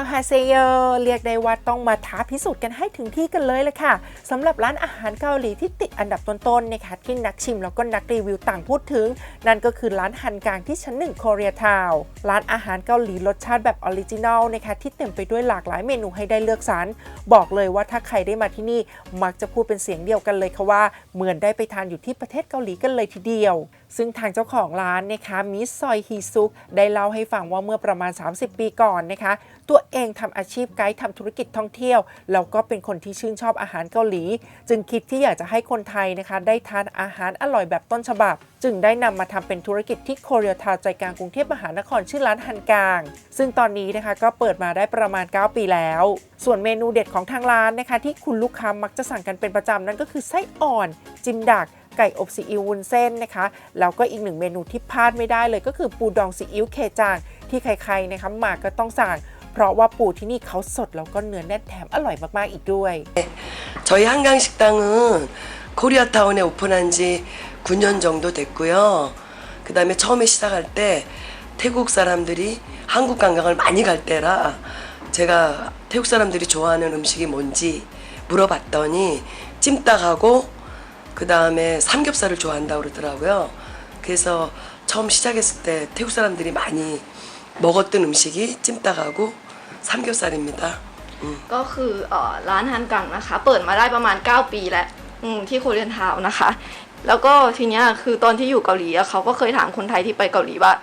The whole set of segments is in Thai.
งฮาเซโยเรียกได้ว่าต้องมาท้าพิสูจน์กันให้ถึงที่กันเลยเลยค่ะสำหรับร้านอาหารเกาหลีที่ติดอันดับต้นๆนะคะที่นักชิมแล้วก็นักรีวิวต่างพูดถึง นั่นก็คือร้านฮันกางที่ชั้นหนึ่งโคเรียทาวร้านอาหารเกาหลีรสชาติแบบออริจินัลนะคะที่เต็มไปด้วยหลากหลายเมนูให้ได้เลือกสรรบอกเลยว่าถ้าใครได้มาที่นี่มักจะพูดเป็นเสียงเดียวกันเลยค่ะว่าเหมือนได้ไปทานอยู่ที่ประเทศเกาหลีกันเลยทีเดียว ซึ่งทางเจ้าของร้านนะคะมิสซอยฮีซุกได้เล่าให้ฟังว่าเมื่อประมาณ 30 ปีก่อนนะคะ ตัวเองทำอาชีพไกด์ทำธุรกิจท่องเที่ยว แล้วก็เป็นคนที่ชื่นชอบอาหารเกาหลี จึงคิดที่อยากจะให้คนไทยนะคะ ได้ทานอาหารอร่อยแบบต้นฉบับ จึงได้นำมาทำเป็นธุรกิจที่โคเรียทาวใจกลางกรุงเทพมหานครชื่อร้านฮันกาง ซึ่งตอนนี้นะคะก็เปิดมาได้ประมาณ 9 ปีแล้ว ส่วนเมนูเด็ดของทางร้านนะคะ ที่คุณลูกค้ามักจะสั่งกันเป็นประจำนั่นก็คือไส้อ่อน จิมดักไก่อบซีอิ๊ววุ้นเส้นนะคะแล้วก็อีกหนึ่งเมนูที่พลาดไม่ได้เลยก็คือปูดองซีอิ๊วเคจางที่ใครๆนะคะมาก็ต้องสั่ง เพราะว่าปูที่นี่เขาสดแล้วก็เนื้อแน่นแถมอร่อยมากๆอีกด้วย 저희 한강 식당은 코리아타운에 오픈한 지 9년 정도 됐고요. 그 다음에 처음에 시작할 때 태국 사람들이 한국 관광을 많이 갈 때라 제가 태국 사람들이 좋아하는 음식이 뭔지 물어봤더니 찜닭하고 그 다음에 삼겹살을 좋아한다고 그러더라고요. 그래서 처음 시작했을 때 태국 사람들이 많이 먹었던 음식이 찜닭하고 삼겹살입니다. 음. ก็คือเอ่อร้านฮันกังนะคะ เปิดมาได้ประมาณ 9 ปีแล้วอืมที่โคเรียนทาวน์นะคะ แล้วก็ทีเนี้ยคือตอนที่อยู่เกาหลีอะเขาก็เคยถามคนไทยที่ไปเกาหลีว่า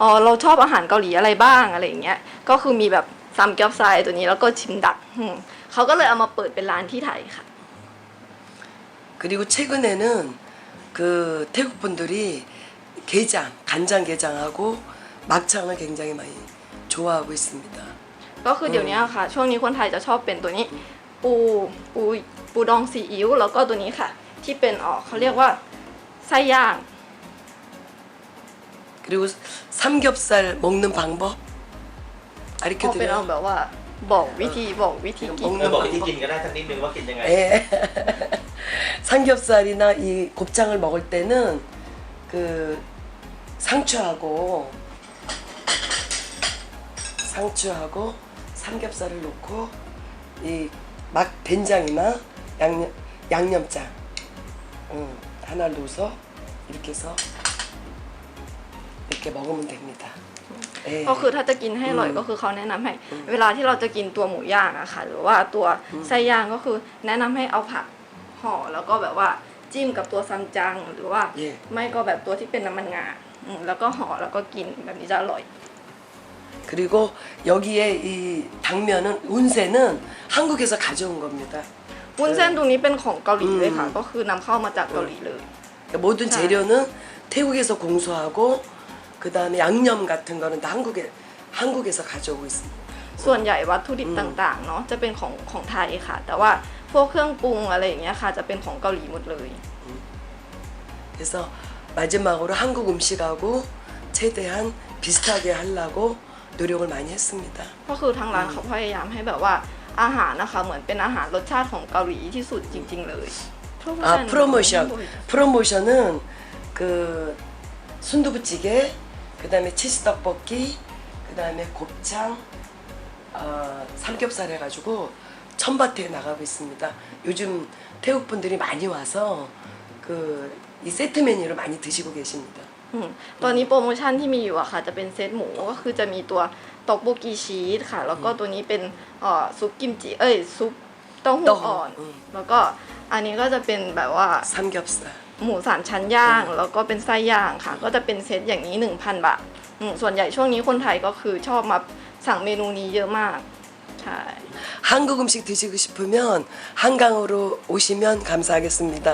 อ๋อเราชอบอาหารเกาหลีอะไรบ้างอะไรอย่างเงี้ยก็คือมีแบบซัมเกียวไซตัวนี้แล้วก็ชิมดักอืมเขาก็เลยเอามาเปิดเป็นร้านที่ไทยค่ะ 그리고 최근에는 그 태국 분들이 게장, 간장 게장하고 막창을 굉장히 많이 좋아하고 있습니다. ก็คือเดี๋ยวเนี้ยค่ะ ช่วงนี้คนไทยจะชอบเป็นตัวนี้ ปูปูปูดองซีอิ๊วแล้วก็ตัวนี้ค่ะ ที่เป็นอ๋อเขาเรียกว่าไส้ย่าง 그리고 삼겹살 먹는 방법 เอาเป็นเอา 알려드려요. แบบว่าบอกวิธีบอกวิธีกิน 먹는 เออบอกวิธี 방법. กินก็ได้สักนิดนึงว่ากินยังไง 예. 삼겹살이나 이 곱창을 먹을 때는 그 상추하고 상추하고 삼겹살을 넣고 이 막 된장이나 양념 양념장 응, 하나 넣어서 이렇게 해서 이렇게 먹으면 됩니다. 예. ก็คือถ้าจะกินให้อร่อยก็คือเขาแนะนำให้ เวลาที่เราจะกินตัวหมูย่างอะค่ะ หรือว่าตัวไส้ย่างก็คือแนะนำให้เอาผักห่อแล้วก็แบบว่าจิ้มกับตัวซัมจัง หรือว่า 예. ไม่ก็แบบตัวที่เป็นน้ำมันงาอืมแล้วก็ห่อแล้วก็กินแบบนี้จะอร่อย 그리고 여기에 이 당면은 운세는 한국에서 가져온 겁니다. วุ้นเส้นตรงนี้เป็นของเกาหลีเลยค่ะ อืม ก็คือนำเข้ามาจากเกาหลีเลย 그러니까 모든 자. 재료는 태국에서 공수하고 그 다음에 양념 같은 거는 다 한국에 한국에서 가져오고 있습니다. ส่วนใหญ่วัตถุดิบ อืม ต่างๆเนาะจะเป็นของของไทยค่ะ แต่ว่าพวกเครื่องปรุงอะไรอย่างเงี้ยค่ะ จะเป็นของเกาหลีหมดเลย 그래서 마지막으로 한국 음식하고 최대한 비슷하게 하려고 노력을 많이 했습니다. ก็คือทางร้านเขาพยายามให้แบบว่าอาหารนะคะ เหมือนเป็นอาหารรสชาติของเกาหลีที่สุดจริง ๆ เลย 아 프로모션 프로모션은 그 순두부찌개 그 다음에 치즈 떡볶이 그 다음에 곱창 어, 삼겹살 해가지고 천밭에 나가고 있습니다. 요즘 태국 분들이 많이 와서 그 이 세트 메뉴를 많이 드시고 계십니다. อืมตอนนี้โปรโมชั่นที่มีอยู่อะค่ะ จะเป็นเซตหมูก็คือจะมีตัวตอกโบกีชีสค่ะ แล้วก็ตัวนี้เป็นเอ่อซุปกิมจิเอ้ยซุปเต้าหู้ เต้าหู้ อ่อน อืม แล้วก็อันนี้ก็จะเป็นแบบว่า 삼겹살 หมูสามชั้นย่าง แล้วก็เป็นไส้ย่างค่ะ ก็จะเป็นเซตอย่างนี้ 1,000 บาทอืมส่วนใหญ่ช่วงนี้คนไทยก็คือชอบมาสั่งเมนูนี้เยอะมาก ใช่ 한국 음식 드시고 싶으면 한강으로 오시면 감사하겠습니다.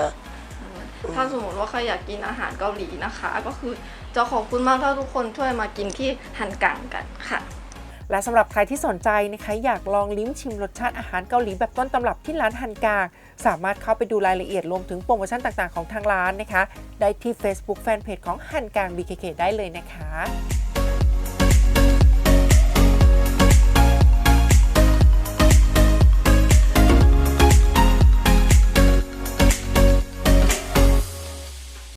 ถ้าสมมติว่าใครอยากกินอาหารเกาหลีนะคะ ก็คือจะขอบคุณมากถ้าทุกคนช่วยมากินที่ฮันกังกันค่ะ และสำหรับใครที่สนใจนะคะ อยากลองลิ้มชิมรสชาติอาหารเกาหลีแบบต้นตำรับที่ร้านฮันกางสามารถเข้าไปดูรายละเอียดรวมถึงโปรโมชั่นต่างๆของทางร้านนะคะ ได้ที่ Facebook Fanpage ของฮันกาง BKK ได้เลยนะคะ